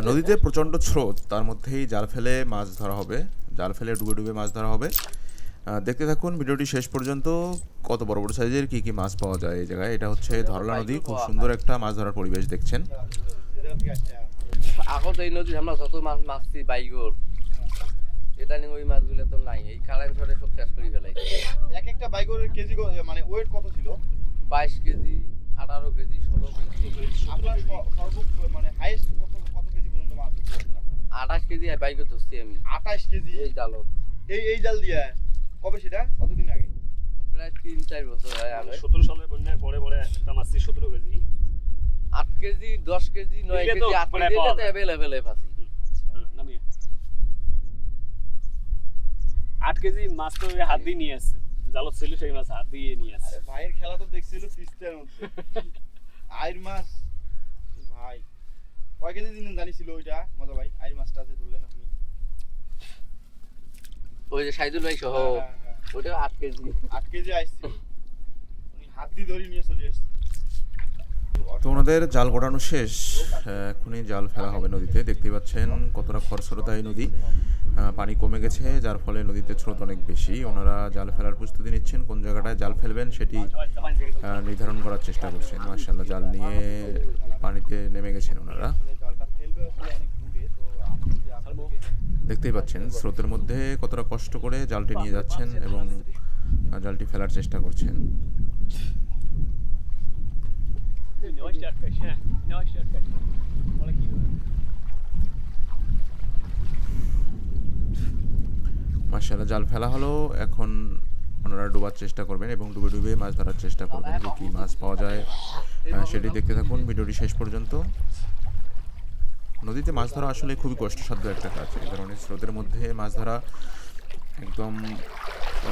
নদীতে প্রচণ্ড স্রোত তার মধ্যেই জাল ফেলে মাছ ধরা হবে জাল ফেলে ডুবে ডুবে মাছ ধরা হবে। দেখতে থাকুন ভিডিওটি শেষ পর্যন্ত কত বড় বড় সাইজের কী কী মাছ পাওয়া যায় এই জায়গায়। এটা হচ্ছে ধরলা নদী খুব সুন্দর একটা মাছ ধরার পরিবেশ দেখছেন। আগত এই নদীর আমরা যত মাছ মাছছি বাইগর এটা নিয়ে ওই মাছগুলো তো নাই এই কারেন্ট ধরে সব শেষ করে ফেলাই এক একটা বাইকের কেজি মানে ওয়েট কত ছিল? বাইশ কেজি আঠারো কেজি ষোলো কেজি। আপনার স- সর্বোচ্চ মানে হাইয়েস্ট আঠাশ কেজি বাইকও ধরছি আমি। আঠাশ কেজি? এই জালো। এই এই জাল দিয়ে? কবে সেটা? কতদিন আগে? প্রায় তিন চার বছর হয় আগে। সতেরো সালে বন্যার পরে পরে একটা মাছ সতেরো কেজি। আট কেজি দশ কেজি নয় কেজি আট মানে কেজি যায়। অ্যাভেলেবেল পাচ্ছি নামিয়ে। আট কেজি মাছ তো হাত দিয়ে নিয়ে আসছে। জালত ছিল সেই মাছ হাত দিয়ে নিয়ে আসছে। ভাইয়ের খেলা তো দেখছিল তিস্তার মধ্যে। আইর মাছ। দিন জানিছিল ওইটা মজা ভাই আইর মাছটা যে ধরলেন আপনি। ওই যে সাইদুল ভাই সহ হ্যাঁ, হ্যাঁ, হ্যাঁ। ওটা আট কেজি। আট কেজি আইসছে উনি হাত দিয়ে ধরে নিয়ে চলে এসছে। তো ওনাদের জাল গোটানো শেষ এখনই জাল ফেলা হবে নদীতে। দেখতেই পাচ্ছেন কতটা খরস্রোতা এই নদী। পানি কমে গেছে যার ফলে নদীতে স্রোত অনেক বেশি। ওনারা জাল ফেলার প্রস্তুতি নিচ্ছেন কোন জায়গাটায় জাল ফেলবেন সেটি নির্ধারণ করার চেষ্টা করছেন। মার্শাল্লাহ জাল নিয়ে পানিতে নেমে গেছেন ওনারা। দেখতেই পাচ্ছেন, স্রোতের মধ্যে কতটা কষ্ট করে জালটি নিয়ে যাচ্ছেন এবং জালটি ফেলার চেষ্টা করছেন। মার্শাল্লাহ জাল ফেলা হলো, এখন ওনারা ডোবার চেষ্টা করবেন এবং ডুবে ডুবে মাছ ধরার চেষ্টা করবেন যে কী মাছ পাওয়া যায়। সেটি দেখতে থাকুন, ভিডিওটি শেষ পর্যন্ত। নদীতে মাছ ধরা আসলে খুবই কষ্টসাধ্য একটা কাজ। এই কারণে স্রোতের মধ্যে মাছ ধরা একদম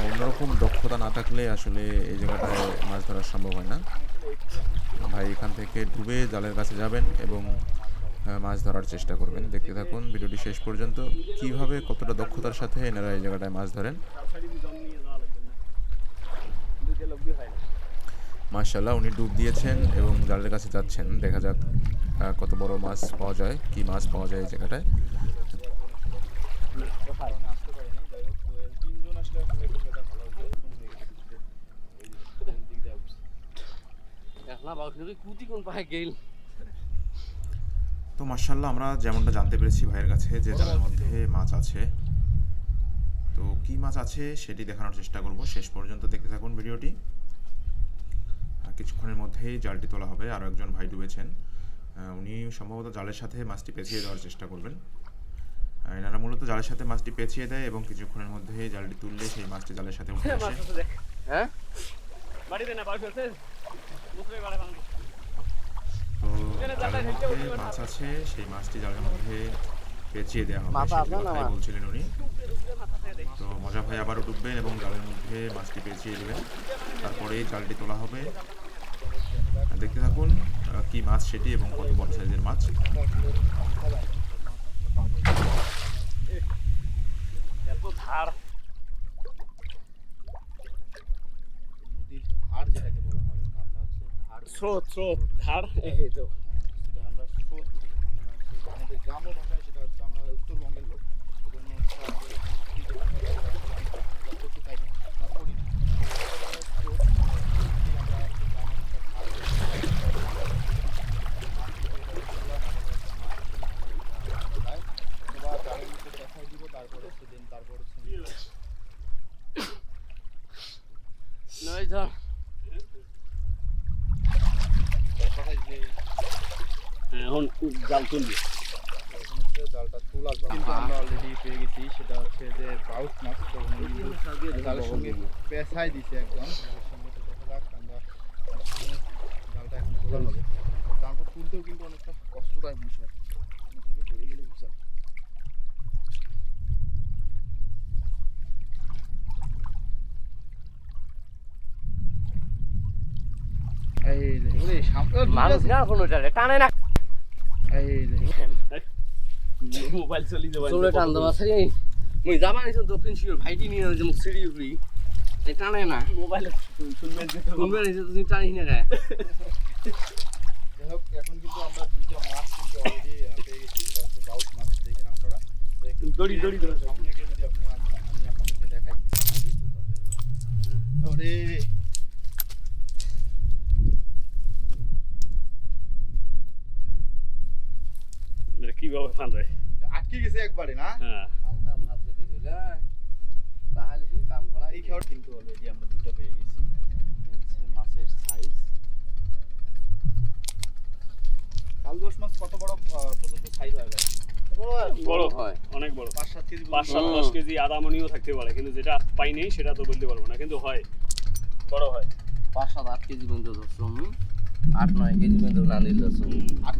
অন্যরকম দক্ষতা না থাকলে আসলে এই জায়গাটায় মাছ ধরা সম্ভব হয় না। ভাই এখান থেকে ডুবে জালের কাছে যাবেন এবং মাছ ধরার চেষ্টা করবেন। দেখতে থাকুন ভিডিওটি শেষ পর্যন্ত কীভাবে কতটা দক্ষতার সাথে এনারা এই জায়গাটায় মাছ ধরেন। মার্শাল্লাহ উনি ডুব দিয়েছেন এবং জালের কাছে যাচ্ছেন। দেখা যাক কত বড় মাছ পাওয়া যায় কি মাছ পাওয়া যায় এই জায়গাটায়। তো মার্শাল্লাহ আমরা যেমনটা জানতে পেরেছি ভাইয়ের কাছে যে জালের মধ্যে মাছ আছে। তো কি মাছ আছে সেটি দেখানোর চেষ্টা করব। শেষ পর্যন্ত দেখতে থাকুন ভিডিওটি। কিছুক্ষণের মধ্যেই জালটি তোলা হবে। আরও একজন ভাই ডুবেছেন। উনি সম্ভবত জালের সাথে মাছটি পেঁচিয়ে দেওয়ার চেষ্টা করবেন। এনারা মূলত জালের সাথে মাছটি পেঁচিয়ে দেয় এবং কিছুক্ষণের মধ্যেই জালটি তুললে সেই মাছটি জালের সাথে উঠে আসে। হ্যাঁ? তো জালের মধ্যে মাছ আছে সেই মাছটি জালের মধ্যে পেঁচিয়ে দেওয়া হবে। কথাই বলছিলেন উনি। তো মজা ভাই আবারও ডুববেন এবং জালের মধ্যে মাছটি পেঁচিয়ে দেবেন। তারপরে জালটি তোলা হবে। দেখতে থাকুন কি মাছ সেটি এবং কত বড় সাইজের মাছ হয়। স্রোত স্রোত ধার। এই তো সেটা আমরা স্রোত হচ্ছে আমাদের গ্রাম্য ভাষায় সেটা হচ্ছে আমরা উত্তরবঙ্গের লোক এজন্য হচ্ছে আমাদের এই যে ভাষাটা আমরা করতে চাই না বা করি না। এটা হচ্ছে স্রোত, এটাকেই আমরা হচ্ছে গ্রাম্য ভাষায় ধার বলি। মাছ থেকে এটা হচ্ছে আমরা মাছ থেকে আমরা দেয়। এবার জালের নিচে দেখাই দিব তারপর হচ্ছে দিন তারপর হচ্ছে ধর যে হ্যাঁ, এখন জাল তুলবি। জালটা তোলা কিন্তু আমরা অলরেডি পেয়ে গেছি সেটা হচ্ছে যে বাউস মাছ তো জালের সঙ্গে পেঁচাই দিছে একদম জালের সঙ্গে তো দেখা যাক আমরা সামনে জালটা এখন তোলা হবে জালটা তুলতেও কিন্তু অনেকটা কষ্টদায়ক বিষয় এখান থেকে পড়ে গেলে বিশাল এই রে ওরে সামনে মানুষ না কোনো টানে টানে না মোবাইল চলি যাবে টান মুই যাবা নিছো দক্ষিণ শিওর ভাইটি নিয়ে যে মুখ সিঁড়ি টানে না মোবাইল শুনবেন তুমি টানি না এখন দুইটা মাছ কিন্তু গেছি সেটা হচ্ছে দড়ি দড়ি থাকো। সামনে গিয়ে যদি আপনি আমি আমি আপনাদেরকে দেখাই ওরে এটা কীভাবে ফাঁদে আটকে গেছে একবারে না? হ্যাঁ। ভাব যদি হইলে তাহলে কিন্তু কাম করা এই খাওয়ার কিন্তু অলরেডি আমরা দুটো পেয়ে গেছি। হচ্ছে মাছের সাইজ কালদোষ মাছ কত বড় পর্যন্ত সাইজ হয় ভাই? বড় হয়। অনেক বড়। পাঁচ সাত কেজি পাঁচ সাত দশ কেজি আধা মনিও থাকতে পারে কিন্তু যেটা পাই নেই সেটা তো বলতে পারব না কিন্তু হয়। বড় হয়। পাঁচ সাত আট কেজি পর্যন্ত হুম? আট নয় কেজি পর্যন্ত না হুম।